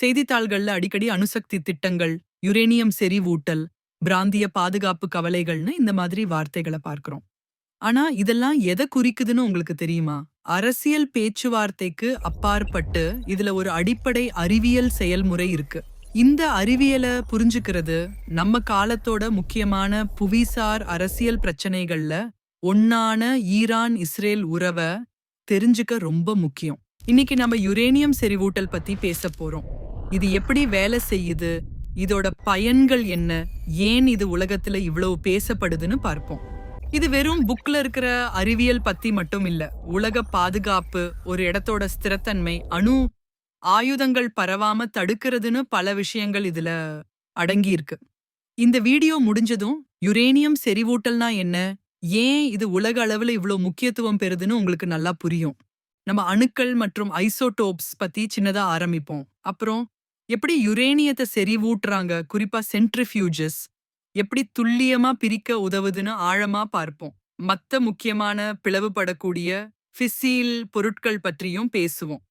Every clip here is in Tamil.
செய்தித்தாள்கள்ல அடிக்கடி அணுசக்தி திட்டங்கள் யுரேனியம் செறிவூட்டல் பிராந்திய பாதுகாப்பு கவலைகள்னு இந்த மாதிரி வார்த்தைகளை பார்க்கிறோம். ஆனா இதெல்லாம் எதை குறிக்குதுன்னு உங்களுக்கு தெரியுமா? அரசியல் பேச்சுவார்த்தைக்கு அப்பாற்பட்டு இதுல ஒரு அடிப்படை அறிவியல் செயல்முறை இருக்கு. இந்த அறிவியலை புரிஞ்சுக்கிறது நம்ம காலத்தோட முக்கியமான புவிசார் அரசியல் பிரச்சனைகள்ல ஒன்னான ஈரான் இஸ்ரேல் உறவை தெரிஞ்சுக்க ரொம்ப முக்கியம். இன்னைக்கு நம்ம யுரேனியம் செறிவூட்டல் பத்தி பேச போறோம். இது எப்படி வேலை செய்யுது? இதோட பயன்கள் என்ன? ஏன் இது உலகத்துல இவ்வளவு பேசப்படுதுன்னு பார்ப்போம். இது வெறும் புக்ல இருக்கிற அறிவியல் பத்தி மட்டும் இல்ல. உலக பாதுகாப்பு ஒரு இடத்தோட ஸ்திரத்தன்மை அணு ஆயுதங்கள் பரவாம தடுக்கிறதுன்னு பல விஷயங்கள் இதுல அடங்கி இருக்கு இந்த வீடியோ முடிஞ்சதும் யுரேனியம் செறிவூட்டல்னா என்ன? ஏன் இது உலக அளவுல இவ்ளோ முக்கியத்துவம் பெறுதுன்னு உங்களுக்கு நல்லா புரியும். நம்ம அணுக்கள் மற்றும் ஐசோடோப்ஸ் பத்தி சின்னதா ஆரம்பிப்போம். அப்புறம் எப்படி யுரேனியத்தை செறிவூட்டுறாங்க? குறிப்பா சென்ட்ரிஃபியூஜஸ். எப்படி துல்லியமா பிரிக்க உதவுதுன்னு ஆழமா பார்ப்போம். மத்த முக்கியமான பிளவுபடக்கூடிய ஃபிசில் பொருட்கள் பற்றியும் பேசுவோம்.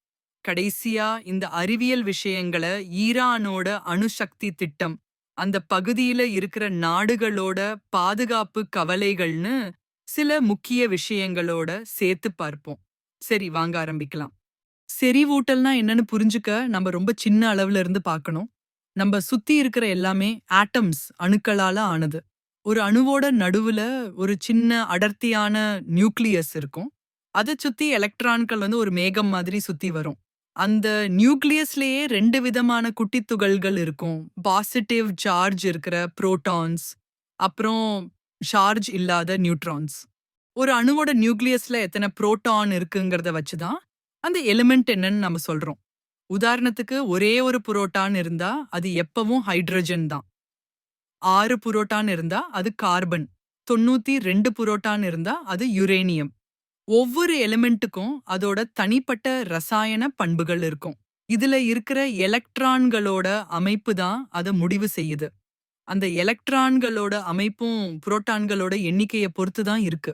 கடைசியா இந்த அறிவியல் விஷயங்களை ஈரானோட அணுசக்தி திட்டம் அந்த பகுதியில இருக்கிற நாடுகளோட பாதுகாப்பு கவலைகள்னு சில முக்கிய விஷயங்களோட சேர்த்து பார்ப்போம். சரி வாங்க ஆரம்பிக்கலாம். செறிவூட்டல்னா என்னன்னு புரிஞ்சுக்க நம்ம ரொம்ப சின்ன அளவுல இருந்து பார்க்கணும் நம்ம சுத்தி இருக்கிற எல்லாமே ஆட்டம்ஸ் அணுக்களால ஆனது. ஒரு அணுவோட நடுவுல ஒரு சின்ன அடர்த்தியான நியூக்ளியஸ் இருக்கும். அதை சுத்தி எலக்ட்ரான்கள் வந்து ஒரு மேகம் மாதிரி சுத்தி வரும். அந்த நியூக்ளியஸ்லயே ரெண்டு விதமான குட்டி துகள்கள் இருக்கும். பாசிட்டிவ் சார்ஜ் இருக்கிற புரோட்டான்ஸ் அப்புறம் சார்ஜ் இல்லாத நியூட்ரான்ஸ். ஒரு அணுவோட நியூக்ளியஸ்ல எத்தனை புரோட்டான் இருக்குங்கிறத வச்சுதான் அந்த எலிமெண்ட் என்னன்னு நம்ம சொல்றோம். உதாரணத்துக்கு ஒரே ஒரு புரோட்டான் இருந்தா அது எப்பவும் ஹைட்ரஜன் தான். ஆறு புரோட்டான் இருந்தா அது கார்பன் தொண்ணூத்தி ரெண்டு புரோட்டான் இருந்தா அது யுரேனியம் ஒவ்வொரு எலிமெண்ட்டுக்கும் அதோட தனிப்பட்ட ரசாயன பண்புகள் இருக்கும். இதுல இருக்கிற எலக்ட்ரான்களோட அமைப்பு தான் அதை முடிவு செய்யுது. அந்த எலக்ட்ரான்களோட அமைப்பும் புரோட்டான்களோட எண்ணிக்கையை பொறுத்து தான் இருக்கு.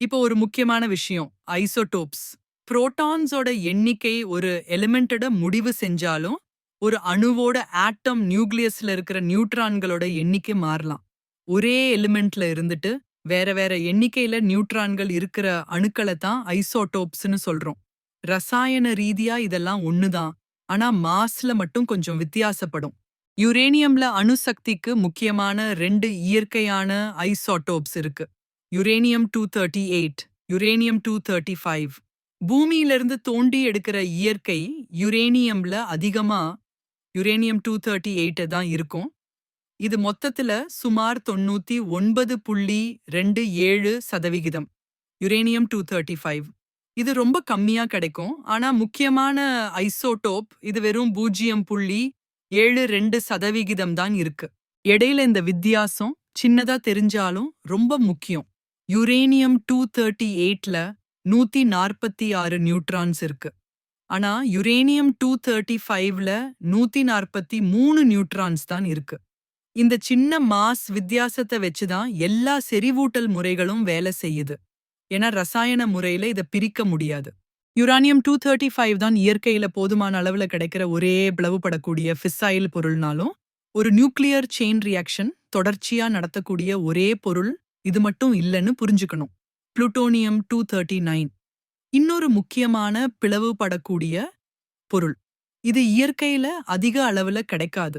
இப்போ ஒரு முக்கியமான விஷயம் ஐசோடோப்ஸ் புரோட்டான்ஸோட எண்ணிக்கை ஒரு எலிமெண்டட முடிவு செஞ்சாலும் ஒரு அணுவோட ஆட்டம் நியூக்ளியஸ்ல இருக்கிற நியூட்ரான்களோட எண்ணிக்கை மாறலாம். ஒரே எலிமெண்ட்ல இருந்துட்டு வேற வேற எண்ணிக்கையில நியூட்ரான்கள் இருக்கிற அணுக்களை தான் ஐசோடோப்ஸ்னு சொல்றோம். ரசாயன ரீதியா இதெல்லாம் ஒண்ணுதான் ஆனா மாஸ்ல மட்டும் கொஞ்சம் வித்தியாசப்படும். யுரேனியம்ல அணுசக்திக்கு முக்கியமான ரெண்டு இயற்கையான ஐசோடோப்ஸ் இருக்கு. Uranium two thirty eight uranium two thirty five. பூமியிலிருந்து தோண்டி எடுக்கிற இயற்கை யுரேனியம்ல அதிகமா யுரேனியம் டூ தேர்ட்டி எயிட் தான் இருக்கும். இது மொத்தத்துல சுமார் தொண்ணூத்தி ஒன்பது புள்ளி ரெண்டு ஏழு சதவிகிதம். யுரேனியம் டூ தேர்ட்டி ஃபைவ் இது ரொம்ப கம்மியா கிடைக்கும். ஆனா முக்கியமான ஐசோடோப் இது வெறும் பூஜ்ஜியம் புள்ளி ஏழு ரெண்டு சதவிகிதம் தான் இருக்கு. இடையில இந்த வித்தியாசம் சின்னதா தெரிஞ்சாலும் ரொம்ப முக்கியம். யுரேனியம் டூ தேர்ட்டி எயிட்ல நூத்தி நாற்பத்தி ஆறு நியூட்ரான்ஸ் இருக்கு. ஆனா யுரேனியம் டூ தேர்ட்டி ஃபைவ்ல நூத்தி நாற்பத்தி மூணு நியூட்ரான்ஸ் தான் இருக்கு. இந்த சின்ன மாஸ் வித்தியாசத்தை வச்சுதான் எல்லா செறிவூட்டல் முறைகளும் வேலை செய்யுது. ஏன்னா ரசாயன முறையில இதை பிரிக்க முடியாது. யுரானியம் டூ தேர்ட்டி ஃபைவ் தான் இயற்கையில போதுமான அளவுல கிடைக்கிற ஒரே பிளவுபடக்கூடிய ஃபிசைல் பொருள்னாலும் ஒரு நியூக்ளியர் செயின் ரியாக்ஷன் தொடர்ச்சியா நடத்தக்கூடிய ஒரே பொருள் இது மட்டும் இல்லைன்னு புரிஞ்சுக்கணும். Plutonium two thirty nine. இன்னொரு முக்கியமான பிளவுபடக்கூடிய பொருள். இது இயற்கையில அதிக அளவுல கிடைக்காது.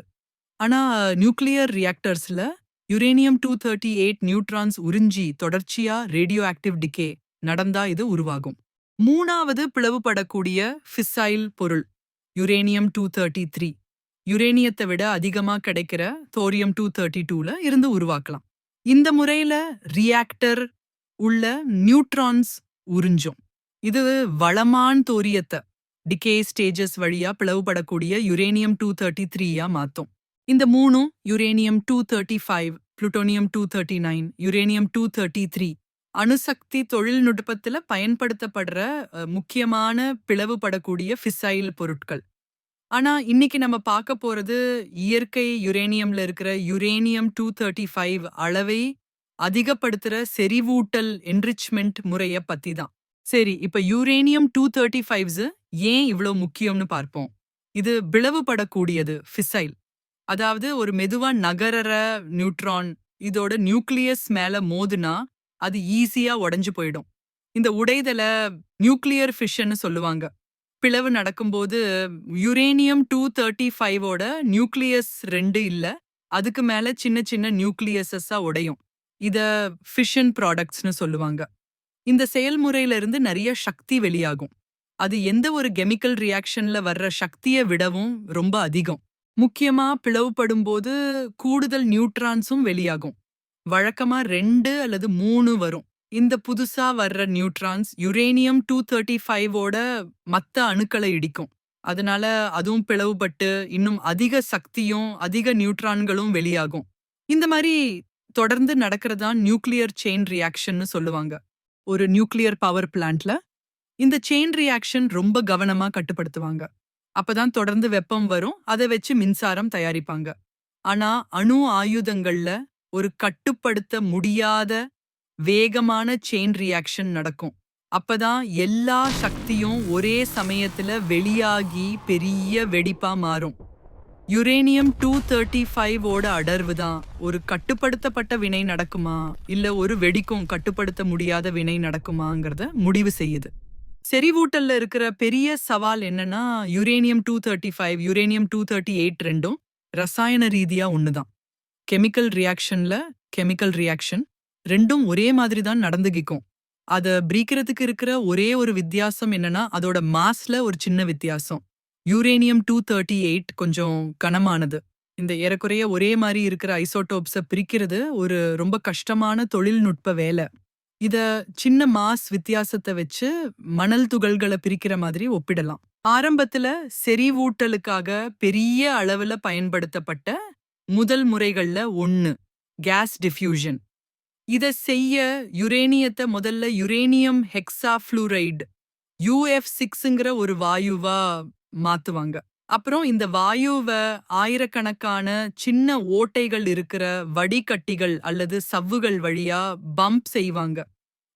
ஆனா nuclear ரியாக்டர்ஸ்ல uranium two thirty eight neutrons உறிஞ்சி தொடர்ச்சியா ரேடியோ ஆக்டிவ் டிகே நடந்தா இது உருவாகும். மூணாவது பிளவுபடக்கூடிய ஃபிசைல் பொருள் யுரேனியம் டூ தேர்ட்டி த்ரீ. யுரேனியத்தை விட அதிகமா கிடைக்கிற தோரியம் டூ தேர்ட்டி டூல இருந்து உருவாக்கலாம். இந்த முறையில ரியாக்டர் உள்ள நியூட்ரான்ஸ் உறிஞ்சும். இது வளமான் தோரியத்தை டிகே ஸ்டேஜஸ் வழியா பிளவுபடக்கூடிய யுரேனியம் டூ தேர்ட்டி த்ரீயா மாத்தும். இந்த மூணும் uranium two thirty five plutonium two thirty nine uranium two thirty three அணுசக்தி தொழில்நுட்பத்துல பயன்படுத்தப்படுற முக்கியமான பிளவுபடக்கூடிய ஃபிசைல் பொருட்கள். ஆனா இன்னைக்கு நம்ம பார்க்க போறது இயற்கை யுரேனியம்ல இருக்கிற யுரேனியம் டூ தேர்ட்டி ஃபைவ் அளவை அதிகப்படுத்துற செறிவூட்டல் என்ரிச்மெண்ட் முறைய பத்தி தான் சரி இப்ப யூரேனியம் டூ தேர்ட்டி ஃபைவ்ஸ் ஏன் இவ்ளோ முக்கியம்னு பார்ப்போம். இது பிளவுபடக்கூடியது ஃபிசைல் அதாவது ஒரு மெதுவா நகரற நியூட்ரான் இதோட நியூக்ளியஸ் மேல மோதுனா அது ஈஸியா உடைஞ்சு போயிடும். இந்த உடைதல நியூக்ளியர் ஃபிஷன்னு சொல்லுவாங்க. பிளவு நடக்கும்போது யுரேனியம் டூ தேர்ட்டி ஃபைவோட நியூக்ளியஸ் ரெண்டு இல்ல அதுக்கு மேல சின்ன சின்ன நியூக்ளியஸஸா உடையும். இத ஃபிஷன் ப்ராடக்ட்ஸ்னு சொல்லுவாங்க. இந்த செயல்முறையில இருந்து நிறைய சக்தி வெளியாகும். அது எந்த ஒரு கெமிக்கல் ரியாக்ஷன்ல வர்ற சக்தியை விடவும் ரொம்ப அதிகம். முக்கியமா பிளவுபடும் போது கூடுதல் நியூட்ரான்ஸும் வெளியாகும். வழக்கமா ரெண்டு அல்லது மூணு வரும். இந்த புதுசா வர்ற நியூட்ரான்ஸ் யுரேனியம் டூ தேர்ட்டி ஃபைவோட மத்த அணுக்களை இடிக்கும். அதனால அதுவும் பிளவுபட்டு இன்னும் அதிக சக்தியும் அதிக நியூட்ரான்களும் வெளியாகும். இந்த மாதிரி தொடர்ந்து நடக்கிறதா நியூக்ளியர் செயின் ரியாக்ஷன்னு சொல்லுவாங்க. ஒரு நியூக்ளியர் பவர் பிளான்ட்ல இந்த செயின் ரியாக்ஷன் ரொம்ப கவனமா கட்டுப்படுத்துவாங்க. அப்பதான் தொடர்ந்து வெப்பம் வரும் அதை வச்சு மின்சாரம் தயாரிப்பாங்க. ஆனா அணு ஆயுதங்கள்ல ஒரு கட்டுப்படுத்த முடியாத வேகமான செயின் ரியாக்ஷன் நடக்கும். அப்பதான் எல்லா சக்தியும் ஒரே சமயத்துல வெளியாகி பெரிய வெடிப்பா மாறும். யுரேனியம் டூ தேர்ட்டி ஃபைவ் ஓட அடர்வு தான் ஒரு கட்டுப்படுத்தப்பட்ட வினை நடக்குமா? இல்ல ஒரு வெடிக்கும் கட்டுப்படுத்த முடியாத வினை நடக்குமாங்கிறத முடிவு செய்யுது. செறிவூட்டல்ல இருக்கிற பெரிய சவால் என்னன்னா uranium two thirty five uranium two thirty eight ரெண்டும் ரசாயன ரீதியா ஒண்ணுதான். கெமிக்கல் ரியாக்ஷன்ல கெமிக்கல் ரியாக்ஷன் ரெண்டும் ஒரே மாதிரி தான் நடந்துகிக்கும். அத பிரிக்கிறதுக்கு இருக்கிற ஒரே ஒரு வித்தியாசம் என்னன்னா அதோட மாஸ்ல ஒரு சின்ன வித்தியாசம். யூரேனியம் டூ தேர்ட்டி எயிட் கொஞ்சம் கனமானது. இந்த ஏறக்குறைய ஒரே மாதிரி இருக்கிற ஐசோடோப்ஸை பிரிக்கிறது ஒரு ரொம்ப கஷ்டமான தொழில்நுட்ப வேலை. இத சின்ன மாஸ் வித்தியாசத்தை வச்சு மணல் துகள்களை பிரிக்கிற மாதிரி ஒப்பிடலாம். ஆரம்பத்துல செறிவூட்டலுக்காக பெரிய அளவுல பயன்படுத்தப்பட்ட முதல் முறைகள்ல ஒன்னு கேஸ் டிஃப்யூஷன். இத செய்ய யுரேனியத்தை முதல்ல யுரேனியம் ஹெக்ஸாஃப்ளூரைடு யூஎஃப் சிக்ஸுங்கிற ஒரு வாயுவா மாத்துவாங்க. அப்புறம் இந்த வாயுவை ஆயிரக்கணக்கான சின்ன ஓட்டைகள் இருக்கிற வடிகட்டிகள் அல்லது சவ்வுகள் வழியா பம்ப் செய்வாங்க.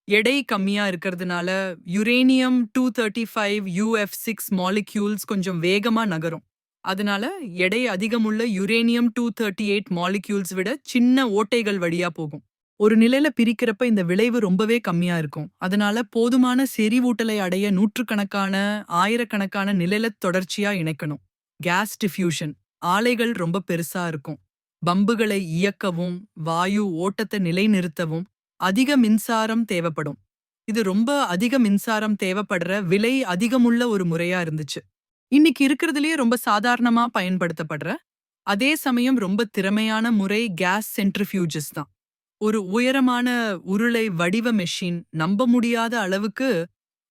எடை கம்மியா இருக்கிறதுனால uranium two thirty five UF six molecules கொஞ்சம் வேகமா நகரும். அதனால எடை அதிகமுள்ள uranium two thirty eight molecules விட சின்ன ஓட்டைகள் வழியா போகும். ஒரு நிலையில பிரிக்கிறப்ப இந்த விளைவு ரொம்பவே கம்மியா இருக்கும். அதனால போதுமான செறிவூட்டலை அடைய நூற்றுக்கணக்கான ஆயிரக்கணக்கான நிலையில தொடர்ச்சியா இணைக்கணும். Gas diffusion. ஆலைகள் ரொம்ப பெருசா இருக்கும். பம்புகளை இயக்கவும் வாயு ஓட்டத்தை நிலைநிறுத்தவும் அதிக மின்சாரம் தேவைப்படும். இது ரொம்ப அதிக மின்சாரம் தேவைப்படுற விலை அதிகமுள்ள ஒரு முறையா இருந்துச்சு. இன்னைக்கு இருக்கிறதுலயே ரொம்ப சாதாரணமா பயன்படுத்தப்படுற அதே சமயம் ரொம்ப திறமையான முறை கேஸ் சென்ட்ரிஃபியூஜஸ் தான். ஒரு உயரமான உருளை வடிவ மெஷின் நம்ப முடியாத அளவுக்கு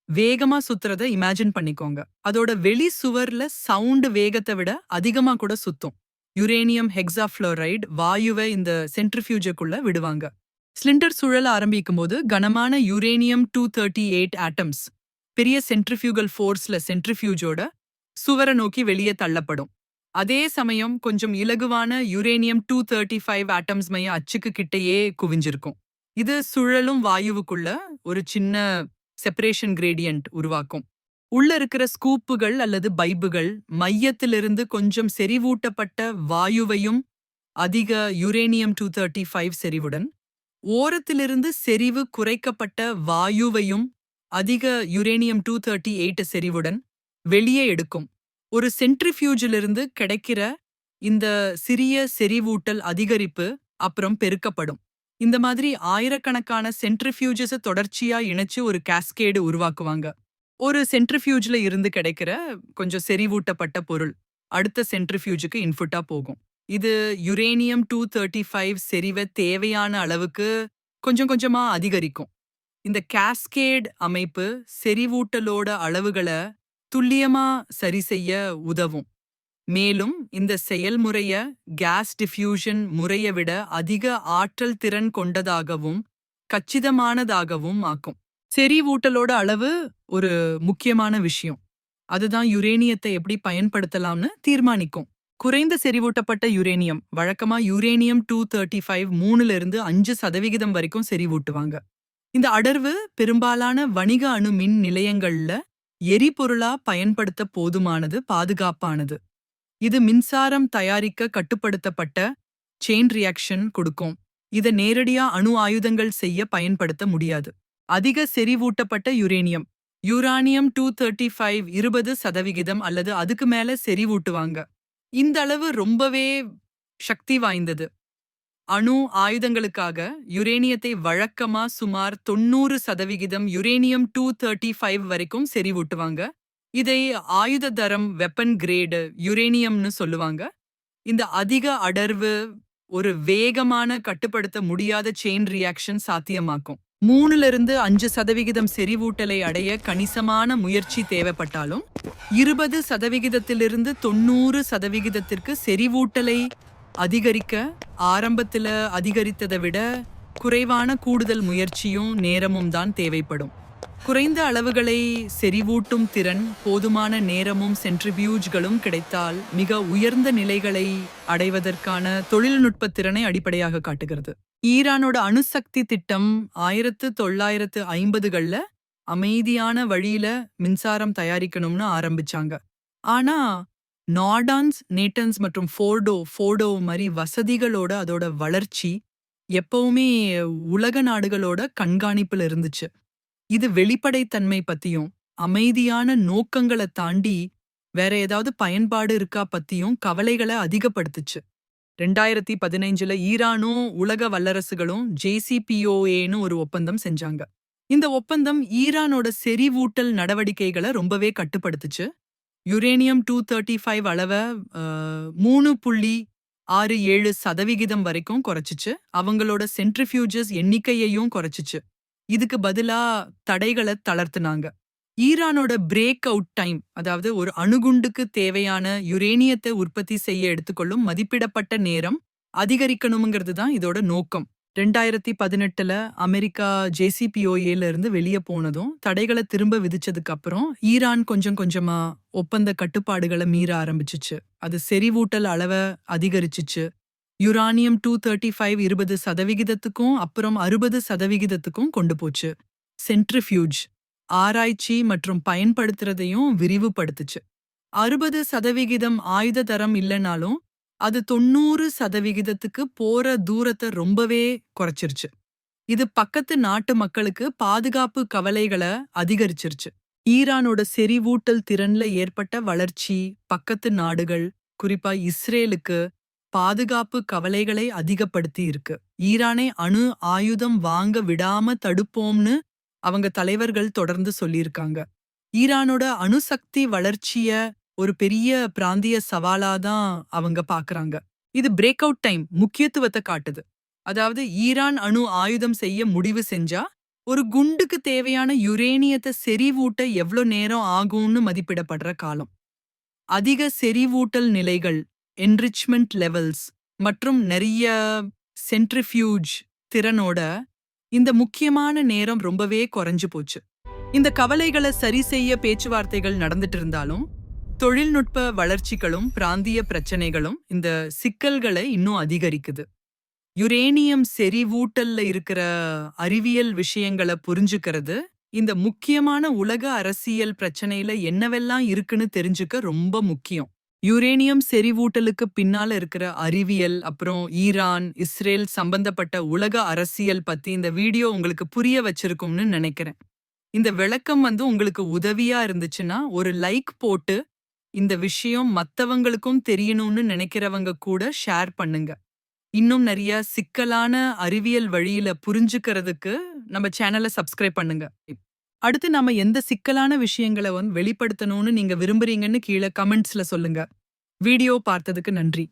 வேகமா சுத்துறத இமேஜின் பண்ணிக்கோங்க. அதோட வெளி சுவர்ல சவுண்டு வேகத்தை விட அதிகமா கூட சுத்தும். யுரேனியம் ஹெக்ஸாஃப்ளோரைடு வாயுவை இந்த சென்ட்ரிஃபியூஜக்குள்ள விடுவாங்க. ஸ்லிண்டர் சுழல ஆரம்பிக்கும் போது கனமான uranium two thirty eight atoms பெரிய சென்ட்ரிஃபியூகல் ஃபோர்ஸ்ல சென்ட்ரிஃபியூஜோட சுவரை நோக்கி வெளியே தள்ளப்படும். அதே சமயம் கொஞ்சம் இலகுவான uranium two thirty five atoms மைய அச்சுக்கு கிட்டேயே குவிஞ்சிருக்கும். இது சுழலும் வாயுவுக்குள்ள ஒரு சின்ன செப்பரேஷன் கிரேடியன்ட் உருவாக்கும். உள்ள இருக்கிற ஸ்கூப்புகள் அல்லது பைபுகள் மையத்திலிருந்து கொஞ்சம் செறிவூட்டப்பட்ட வாயுவையும் அதிக யுரேனியம் டூ தேர்ட்டி ஃபைவ் செறிவுடன் ஓரத்திலிருந்து செறிவு குறைக்கப்பட்ட வாயுவையும் அதிக யுரேனியம் டூ தேர்ட்டி எயிட் செறிவுடன் வெளியே எடுக்கும். ஒரு சென்ட்ரிஃபியூஜிலிருந்து கிடைக்கிற இந்த சிறிய செறிவூட்டல் அதிகரிப்பு அப்புறம் பெருக்கப்படும். இந்த மாதிரி ஆயிரக்கணக்கான சென்ட்ரிஃபியூஜஸ தொடர்ச்சியா இணைச்சு ஒரு கேஸ்கேடு உருவாக்குவாங்க. ஒரு சென்ட்ரிஃபியூஜ்ல இருந்து கிடைக்கிற கொஞ்சம் செறிவூட்டப்பட்ட பொருள் அடுத்த சென்ட்ரிஃபியூஜுக்கு இன்ஃபுட்டா போகும். இது யுரேனியம் டூ தேர்ட்டி ஃபைவ் செறிவை தேவையான அளவுக்கு கொஞ்சம் கொஞ்சமா அதிகரிக்கும். இந்த கேஸ்கேட் அமைப்பு செறிவூட்டலோட அளவுகளை துல்லியமா சரி செய்ய உதவும். மேலும் இந்த செயல்முறைய கேஸ் டிஃப்யூஷன் முறையை விட அதிக ஆற்றல் திறன் கொண்டதாகவும் கச்சிதமானதாகவும் ஆக்கும். செறிவூட்டலோட அளவு ஒரு முக்கியமான விஷயம். அதுதான் யுரேனியத்தை எப்படி பயன்படுத்தலாம்னு தீர்மானிக்கும். குறைந்த செறிவூட்டப்பட்ட யுரேனியம் வழக்கமா யுரேனியம் டூ தேர்ட்டி ஃபைவ் மூணுல இருந்து அஞ்சு சதவிகிதம் வரைக்கும் செறிவூட்டுவாங்க இந்த அடர்வு பெரும்பாலான வணிக அணு மின் நிலையங்கள்ல எரிபொருளா பயன்படுத்த போதுமானது பாதுகாப்பானது. இது மின்சாரம் தயாரிக்க கட்டுப்படுத்தப்பட்ட செயின் ரியாக்ஷன் கொடுக்கும். இத நேரடியா அணு ஆயுதங்கள் செய்ய பயன்படுத்த முடியாது. அதிக செறிவூட்டப்பட்ட uranium uranium two thirty five இருபது சதவிகிதம் அல்லது அதுக்கு மேல செறிவூட்டுவாங்க. இந்த அளவு ரொம்பவே சக்தி வாய்ந்தது. அணு ஆயுதங்களுக்காக யுரேனியத்தை வழக்கமா சுமார் தொண்ணூறு சதவிகிதம் யுரேனியம் டூ தேர்ட்டி ஃபைவ் வரைக்கும் செறிவூட்டுவாங்க. இதை ஆயுத தரம் வெப்பன் கிரேடு யுரேனியம்னு சொல்லுவாங்க. இந்த அதிக அடர்வு ஒரு வேகமான கட்டுப்படுத்த முடியாத செயின் ரியாக்ஷன் சாத்தியமாக்கும். மூணுல இருந்து அஞ்சு சதவிகிதம் செறிவூட்டலை அடைய கணிசமான முயற்சி தேவைப்பட்டாலும் இருபது சதவிகிதத்திலிருந்து தொண்ணூறு சதவிகிதத்திற்கு செறிவூட்டலை அதிகரிக்க ஆரம்பத்துல அதிகரித்ததை விட குறைவான கூடுதல் முயற்சியும் நேரமும் தான் தேவைப்படும். குறைந்த அளவுகளை செறிவூட்டும் திறன் போதுமான நேரமும் சென்ட்ரிபியூஜ்களும் கிடைத்தால் மிக உயர்ந்த நிலைகளை அடைவதற்கான தொழில்நுட்ப திறனை அடிப்படையாக காட்டுகிறது. ஈரானோட அணுசக்தி திட்டம் ஆயிரத்து தொள்ளாயிரத்து ஐம்பதுகள்ல அமைதியான வழியில மின்சாரம் தயாரிக்கணும்னு ஆரம்பிச்சாங்க. ஆனா நார்டான்ஸ் நேட்டன்ஸ் மற்றும் ஃபோர்டோ ஃபோர்டோ மாதிரி வசதிகளோட அதோட வளர்ச்சி எப்பவுமே உலக நாடுகளோட கண்காணிப்புல இருந்துச்சு. இது வெளிப்படைத்தன்மை பத்தியும் அமைதியான நோக்கங்களை தாண்டி வேற ஏதாவது பயன்பாடு இருக்கா பத்தியும் கவலைகளை அதிகப்படுத்துச்சு. ரெண்டாயிரத்தி பதினைஞ்சுல ஈரானும் உலக வல்லரசுகளும் ஜேசிபிஓஏன்னு ஒரு ஒப்பந்தம் செஞ்சாங்க. இந்த ஒப்பந்தம் ஈரானோட செறிவூட்டல் நடவடிக்கைகளை ரொம்பவே கட்டுப்படுத்துச்சு. யுரேனியம் டூ தேர்ட்டி ஃபைவ் அளவை மூணு புள்ளி ஆறு ஏழு சதவிகிதம் வரைக்கும் குறைச்சிச்சு. அவங்களோட சென்ட்ரிஃபியூஜஸ் எண்ணிக்கையையும் குறைச்சிச்சு. இதுக்கு பதிலா தடைகளை தளர்த்துனாங்க. ஈரானோட பிரேக் அவுட் டைம் அதாவது ஒரு அணுகுண்டுக்கு தேவையான யுரேனியத்தை உற்பத்தி செய்ய எடுத்துக்கொள்ளும் மதிப்பிடப்பட்ட நேரம் அதிகரிக்கணுங்கிறது தான் இதோட நோக்கம். ரெண்டாயிரத்தி பதினெட்டுல அமெரிக்கா ஜேசிபிஓஏல இருந்து வெளியே போனதும் தடைகளை திரும்ப விதிச்சதுக்கு அப்புறம் ஈரான் கொஞ்சம் கொஞ்சமா ஒப்பந்த கட்டுப்பாடுகளை மீற ஆரம்பிச்சுச்சு. அது செறிவூட்டல் அளவை அதிகரிச்சுச்சு. யுரானியம் டூ தேர்ட்டி ஃபைவ் இருபது சதவிகிதத்துக்கும் அப்புறம் அறுபது சதவிகிதத்துக்கும் கொண்டு போச்சு. சென்ட்ரிஃபியூஜ் ஆராய்ச்சி மற்றும் பயன்படுத்துறதையும் விரிவுபடுத்துச்சு. அறுபது சதவிகிதம் ஆயுத தரம் இல்லைனாலும் அது தொண்ணூறு சதவிகிதத்துக்கு போற தூரத்தை ரொம்பவே குறைச்சிருச்சு. இது பக்கத்து நாட்டு மக்களுக்கு பாதுகாப்பு கவலைகளை அதிகரிச்சிருச்சு. ஈரானோட செறிவூட்டல் திறன்ல ஏற்பட்ட வளர்ச்சி பக்கத்து நாடுகள் குறிப்பா இஸ்ரேலுக்கு பாதுகாப்பு கவலைகளை அதிகப்படுத்தி இருக்கு. ஈரானை அணு ஆயுதம் வாங்க விடாம தடுப்போம்னு அவங்க தலைவர்கள் தொடர்ந்து சொல்லியிருக்காங்க. ஈரானோட அணுசக்தி வளர்ச்சிய ஒரு பெரிய பிராந்திய சவாலா தான் அவங்க பாக்குறாங்க. இது பிரேக் அவுட் டைம் முக்கியத்துவத்தை காட்டுது. அதாவது ஈரான் அணு ஆயுதம் செய்ய முடிவு செஞ்சா ஒரு குண்டுக்கு தேவையான யுரேனியத்தை செறிவூட்ட எவ்ளோ நேரம் ஆகும்னு மதிப்பிடப்படுற காலம். அதிக செறிவூட்டல் நிலைகள் என்ரிச்மெண்ட் லெவல்ஸ் மற்றும் நிறைய சென்ட்ரிஃபியூஜ் திறனோட இந்த முக்கியமான நேரம் ரொம்பவே குறைஞ்சு போச்சு. இந்த கவலைகளை சரி செய்ய பேச்சுவார்த்தைகள் நடந்துட்டு இருந்தாலும் தொழில்நுட்ப வளர்ச்சிகளும் பிராந்திய பிரச்சனைகளும் இந்த சிக்கல்களை இன்னும் அதிகரிக்குது. யுரேனியம் செறிவூட்டல்ல இருக்கிற அறிவியல் விஷயங்களை புரிஞ்சுக்கிறது. இந்த முக்கியமான உலக அரசியல் பிரச்சனையில என்னவெல்லாம் இருக்குன்னு தெரிஞ்சுக்க ரொம்ப முக்கியம். யுரேனியம் செறிவூட்டலுக்கு பின்னால இருக்கிற அறிவியல் அப்புறம் ஈரான் இஸ்ரேல் சம்பந்தப்பட்ட உலக அரசியல் பத்தி இந்த வீடியோ உங்களுக்கு புரிய வச்சிருக்கும்னு நினைக்கிறேன். இந்த விளக்கம் வந்து உங்களுக்கு உதவியா இருந்துச்சுன்னா ஒரு லைக் போட்டு இந்த விஷயம் மத்தவங்களுக்கும் தெரியணும்னு நினைக்கிறவங்க கூட ஷேர் பண்ணுங்க. இன்னும் நிறைய சிக்கலான அறிவியல் வழியில புரிஞ்சுக்கிறதுக்கு நம்ம சேனலை சப்ஸ்கிரைப் பண்ணுங்க. அடுத்து நாம எந்த சிக்கலான விஷயங்களை வந்து வெளிப்படுத்தணும்னு நீங்க விரும்புறீங்கன்னு கீழே கமெண்ட்ஸ்ல சொல்லுங்க. வீடியோ பார்த்ததுக்கு நன்றி.